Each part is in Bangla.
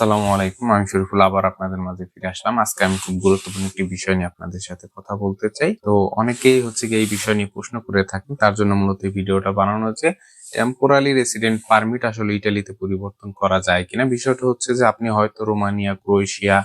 আসসালামু আলাইকুম। আমি শরীফুল আবার আপনাদের মাঝে ফিরে আসলাম। আজকে আমি খুব গুরুত্বপূর্ণ একটি বিষয় নিয়ে আপনাদের সাথে কথা বলতে চাই। তো অনেকেই হচ্ছে এই বিষয় নিয়ে প্রশ্ন করে থাকেন। তার জন্য মূলত এই ভিডিওটা বানানো হচ্ছে টেম্পোরালি রেসিডেন্ট পারমিট আসলে ইটালিতে পরিবর্তন করা যায় কিনা? বিষয়টা হচ্ছে যে আপনি হয়তো রোমানিয়া, ক্রোয়েশিয়া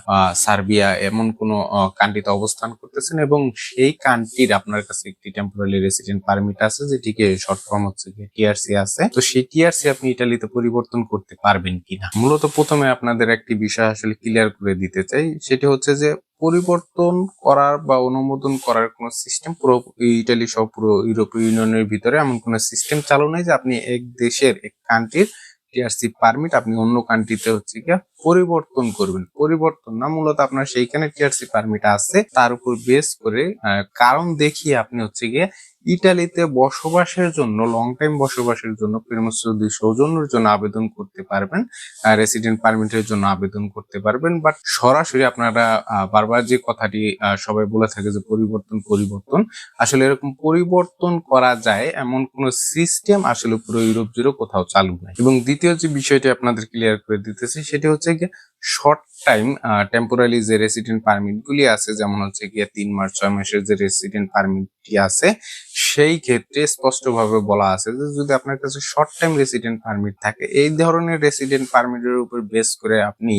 সার্বিয়া এমন কোন কান্ট্রিতে অবস্থান করতেছেন এবং সেই কান্ট্রির আপনার কাছে একটি টেম্পোরালি রেসিডেন্ট পারমিট আছে, যেটিকে শর্ট ফর্ম হচ্ছে টিআরসি আছে। তো সেই টিআরসি আপনি ইটালিতে পরিবর্তন করতে পারবেন কিনা? মূলত প্রথমে আপনাদের একটি বিষয় আসলে ক্লিয়ার করে দিতে চাই, সেটি হচ্ছে যে পরিবর্তন করার বা অনুমোদন করার কোনো সিস্টেম পুরো ইটালি সহ পুরো ইউরোপীয় ইউনিয়নের ভিতরে এমন কোনো সিস্টেম চালু নেই যে আপনি এক দেশের এক কান্ট্রির টিআরসি পারমিট আপনি অন্য কান্ট্রিতে হচ্ছে গিয়ে পরিবর্তন করবেন। পরিবর্তন না, মূলত আপনার সেইখানে টিআরসি পারমিট আছে, তার উপর বেস করে কারণ দেখিয়ে আপনি হচ্ছে গিয়ে ইটালিতে বসবাসের জন্য লং টাইম বসবাসের জন্য প্রেমসৌদি সৌজন্যের জন্য আবেদন করতে পারবেন রেসিডেন্ট পারমিটের জন্য আবেদন করতে পারবেন বাট সরাসরি আপনারা বারবার যে কথাটি সবাই বলে থাকে যে পরিবর্তন পরিবর্তন, আসলে এরকম পরিবর্তন করা যায় এমন কোন সিস্টেম আসলে পুরো ইউরোপ জুড়ে কোথাও চালু নাই। এবং দ্বিতীয় যে বিষয়টি আপনাদের ক্লিয়ার করে দিতেছি, সেটি হচ্ছে গিয়ে শর্ট টাইম টেম্পোরারি যে রেসিডেন্ট পারমিট গুলি আছে, যেমন হচ্ছে গিয়ে তিন মাস, ছয় মাসের যে রেসিডেন্ট পারমিটটি আছে, সেই ক্ষেত্রে স্পষ্টভাবে বলা আছে যে যদি আপনার কাছে শর্ট টাইম রেসিডেন্ট পারমিট থাকে, এই ধরনের রেসিডেন্ট পারমিটের উপর বেস করে আপনি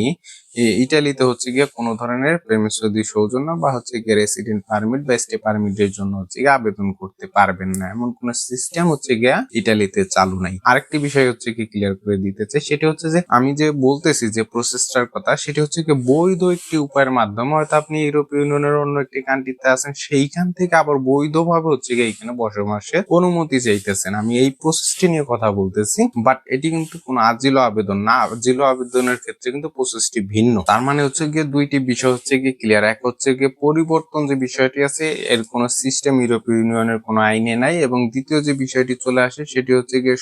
ইটালিতে হচ্ছে গিয়ে কোনো ধরনের প্রেমিসদি সৌজন্য বা হচ্ছে গিয়ে রেসিডেন্ট পারমিট বা স্টে পারমিটের জন্য হচ্ছে গিয়ে আবেদন করতে পারবেন না। এমন কোন সিস্টেম হচ্ছে গিয়া ইটালিতে চালু নাই। আরেকটি বিষয় হচ্ছে কি ক্লিয়ার করে দিতে চাই, সেটি হচ্ছে যে আমি যে বলতেছি যে প্রসেসটার কথা, সেটি হচ্ছে কি বৈধ একটি উপায়ের মাধ্যমে, হয়তো আপনি ইউরোপীয় ইউনিয়নের অন্য একটি কান্ট্রিতে আছেন, সেইখান থেকে আবার বৈধভাবে হচ্ছে গিয়ে এখানে বসবাসের অনুমতি চাইতেছেন। আমি এই প্রসেসটি নিয়ে কথা বলতেছি বাট এটি কিন্তু কোনো আজিলো আবেদন না। আজিলো আবেদনের ক্ষেত্রে কিন্তু প্রসেসটি ভিন্ন। তার মানে হচ্ছে গিয়ে দুইটি বিষয় হচ্ছে গিয়ে ক্লিয়ার এক হচ্ছে গিয়ে পরিবর্তন যে বিষয়টি আছে, এর কোনো সিস্টেম ইউরোপীয় ইউনিয়নের কোনো আইনে নাই, এবং দ্বিতীয় যে বিষয়টি চলে আসে, সেটি হচ্ছে গিয়ে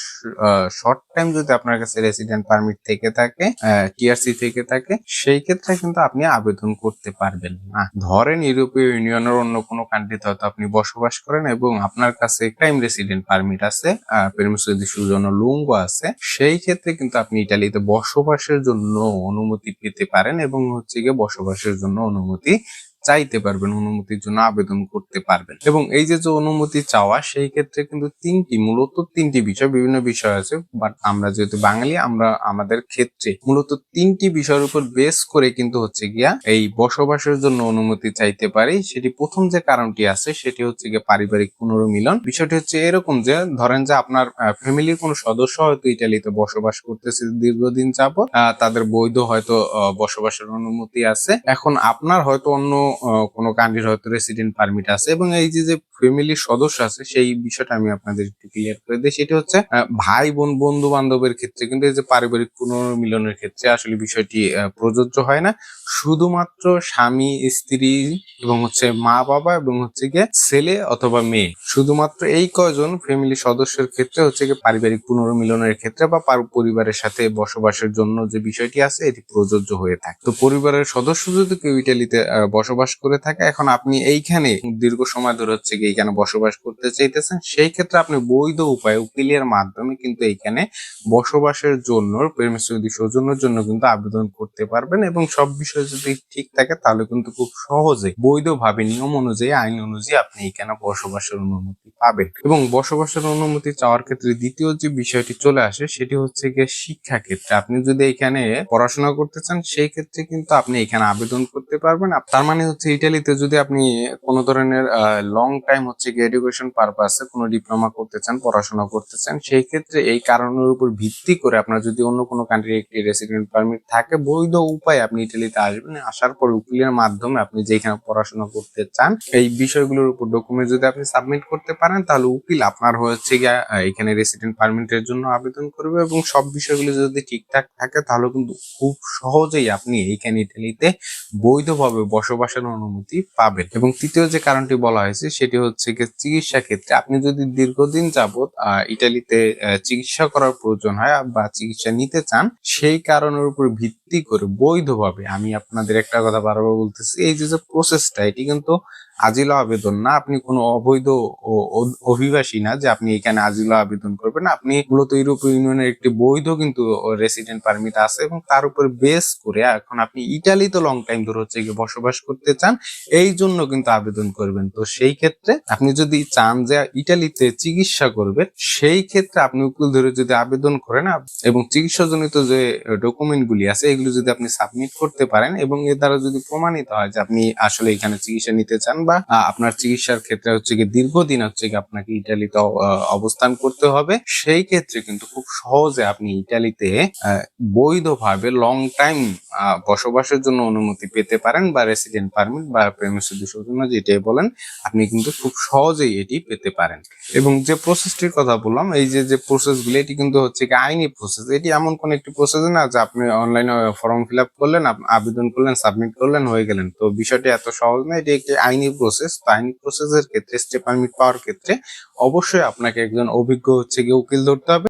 শর্ট টাইম যদি আপনার কাছে রেসিডেন্ট পারমিট থেকে থাকে টিআরসি থেকে থাকে সেই ক্ষেত্রে কিন্তু আপনি আবেদন করতে পারবেন না। ধরেন ইউরোপীয় ইউনিয়নের অন্য কোনো কান্ট্রিতে হয়তো আপনি বসবাস করেন এবং আপনার কাছে টাইম রেসিডেন্ট পারমিট আছে পেরমিসদি লুঙ্গ আছে, সেই ক্ষেত্রে কিন্তু আপনি ইটালিতে বসবাসের জন্য অনুমতি পেতে পারেন এবং হচ্ছে গিয়ে বসবাসের জন্য অনুমতি চাইতে পারবেন, অনুমতির জন্য আবেদন করতে পারবেন। এবং এই যে অনুমতি চাওয়া, সেই ক্ষেত্রে কিন্তু তিনটি, মূলত তিনটি বিষয়, বিভিন্ন বিষয় আছে। বাট আমরা যেহেতু বাঙালি, আমরা, আমাদের ক্ষেত্রে মূলত তিনটি বিষয়ের উপর বেস করে কিন্তু হচ্ছে গিয়া এই বসবাসের জন্য অনুমতি চাইতে পারি। সেটি প্রথম যে কারণটি আছে, সেটি হচ্ছে গিয়ে পারিবারিক পুনর্মিলন। বিষয়টি হচ্ছে এরকম যে, ধরেন যে আপনার ফ্যামিলির কোনো সদস্য হয়তো ইটালিতে বসবাস করতেছে দীর্ঘদিন যাবত তাদের বৈধ হয়তো বসবাসের অনুমতি আছে। এখন আপনার হয়তো অন্য কোনো কান্ট্রির হয়তো রেসিডেন্ট পারমিট আছে এবং এই যে যে ফ্যামিলির সদস্য আছে সেই বিষয়টা আমি আপনাদের একটু ক্লিয়ার করে দিই। সেটি হচ্ছে ভাই বোন বন্ধু বান্ধবের ক্ষেত্রে কিন্তু এই যে পারিবারিক পুনর্মিলনের ক্ষেত্রে আসলে বিষয়টি প্রযোজ্য হয় না। শুধুমাত্র স্বামী স্ত্রী এবং হচ্ছে মা বাবা এবং হচ্ছে গিয়ে ছেলে অথবা মেয়ে। শুধুমাত্র এই কয়জন ফ্যামিলি সদস্যের ক্ষেত্রে হচ্ছে গিয়ে পারিবারিক পুনর্মিলনের ক্ষেত্রে বা পরিবারের সাথে বসবাসের জন্য যে বিষয়টি আছে এটি প্রযোজ্য হয়ে থাকে। তো পরিবারের সদস্য যদি কেউ ইটালিতে আহ, বসবাস করে থাকে। এখন আপনি এইখানে দীর্ঘ সময় ধরে হচ্ছে গিয়ে এইখানে বসবাস করতে চাইতেছেন। সেই ক্ষেত্রে আপনি বৈধ উপায়ে, উকিলের মাধ্যমে কিন্তু এইখানে বসবাসের জন্য প্রেমিসদি সৌজন্যের জন্য কিন্তু আবেদন করতে পারবেন এবং সব বিষয় যদি ঠিক থাকে তাহলে কিন্তু খুব সহজে বৈধভাবে নিয়ম অনুযায়ী, আইন অনুযায়ী আপনি এখানে বসবাসের অনুমতি পাবেন। এবং বসবাসের অনুমতি চাওয়ার ক্ষেত্রে দ্বিতীয় যে বিষয়টি চলে আসে সেটি হচ্ছে গিয়ে শিক্ষা ক্ষেত্রে। আপনি যদি এখানে পড়াশোনা করতে চান, সেই ক্ষেত্রে কিন্তু আপনি এখানে আবেদন করতে পারবেন। তার মানে হচ্ছে ইটালিতে যদি আপনি কোনো ধরনের লং টাইম হচ্ছে গিয়ে এডুকেশন পারপাসে কোনো ডিপ্লোমা করতে চান, পড়াশোনা করতে চান, সেই ক্ষেত্রে এই কারণের উপর ভিত্তি করে আপনার যদি অন্য কোনো কান্ট্রির একটি রেসিডেন্ট পারমিট থাকে, বৈধ উপায় আপনি ইটালিতে আসবেন, আসার পর উকিলের মাধ্যমে আপনি যেখানে পড়াশোনা করতে চান, এই বিষয়গুলোর উপর ডকুমেন্ট যদি আপনি সাবমিট করতে পারেন, তাহলে উকিল আপনার হচ্ছে গিয়ে এখানে রেসিডেন্ট পারমিটের জন্য আবেদন করবে এবং সব বিষয়গুলো যদি ঠিকঠাক থাকে, তাহলে কিন্তু খুব সহজেই আপনি এইখানে ইটালিতে বৈধভাবে বসবাসের অনুমতি পাবেন। এবং তৃতীয় যে কারণটি বলা হয়েছে সেটি হচ্ছে গিয়ে চিকিৎসা ক্ষেত্রে আপনি যদি দীর্ঘদিন আহ, ইটালিতে চিকিৎসা করার প্রয়োজন হয় বা চিকিৎসা নিতে চান সেই কারণের উপর ভিত্তি করে বৈধভাবে আমি আপনাদের একটা কথা বারবার বলতেছি এই যে যে প্রসেসটা এটি কিন্তু আজিলা আবেদন না আপনি কোনো অবৈধ অভিবাসী না যে আপনি এখানে আজিলা আবেদন করবেন আপনি মূলত ইউরোপীয় ইউনিয়নের একটি বৈধ কিন্তু রেসিডেন্ট পারমিট আছে এবং তার উপর বেস করে এখন আপনি ইটালিতে লং টাইম ধরে হচ্ছে গিয়ে বসবাস করতে চান, এই জন্য কিন্তু আবেদন করবেন। তো সেই ক্ষেত্রে আপনি যদি চান যে ইটালিতে চিকিৎসা করবেন, সেই ক্ষেত্রে আপনি উকিল ধরে যদি আবেদন করেন এবং চিকিৎসাজনিত যে ডকুমেন্ট গুলি আছে, এগুলো যদি আপনি সাবমিট করতে পারেন এবং এর দ্বারা যদি প্রমাণিত হয় যে আপনি আসলে এখানে চিকিৎসা নিতে চান বা আপনার চিকিৎসার ক্ষেত্রে হচ্ছে কি দীর্ঘদিন হচ্ছে কি আপনাকে ইটালিতে অবস্থান করতে হবে, সেই ক্ষেত্রে কিন্তু খুব সহজে আপনি ইটালিতে বৈধভাবে লং টাইম বসবাসের জন্য অনুমতি পেতে পারেন বা রেসিডেন্ট পারমিট বা প্রেমসিদ্ধি সৌজন্য যেটাই বলেন, আপনি কিন্তু খুব সহজেই এটি পেতে পারেন। এবং যে প্রসেসটির কথা বললাম, এই যে যে প্রসেসগুলো, এটি কিন্তু হচ্ছে কি আইনি প্রসেস এটি এমন কোন একটি প্রসেস না, যে আপনি অনলাইনে ফর্ম ফিল আপ করলেন আবেদন করলেন সাবমিট করলেন, হয়ে গেলেন। তো বিষয়টি এত সহজ না, এটি একটি আইনি প্রসেস তো আইনি প্রসেসের ক্ষেত্রে স্টে পারমিট পাওয়ার ক্ষেত্রে অবশ্যই আপনাকে একজন অভিজ্ঞ হচ্ছে গিয়ে উকিল ধরতে হবে।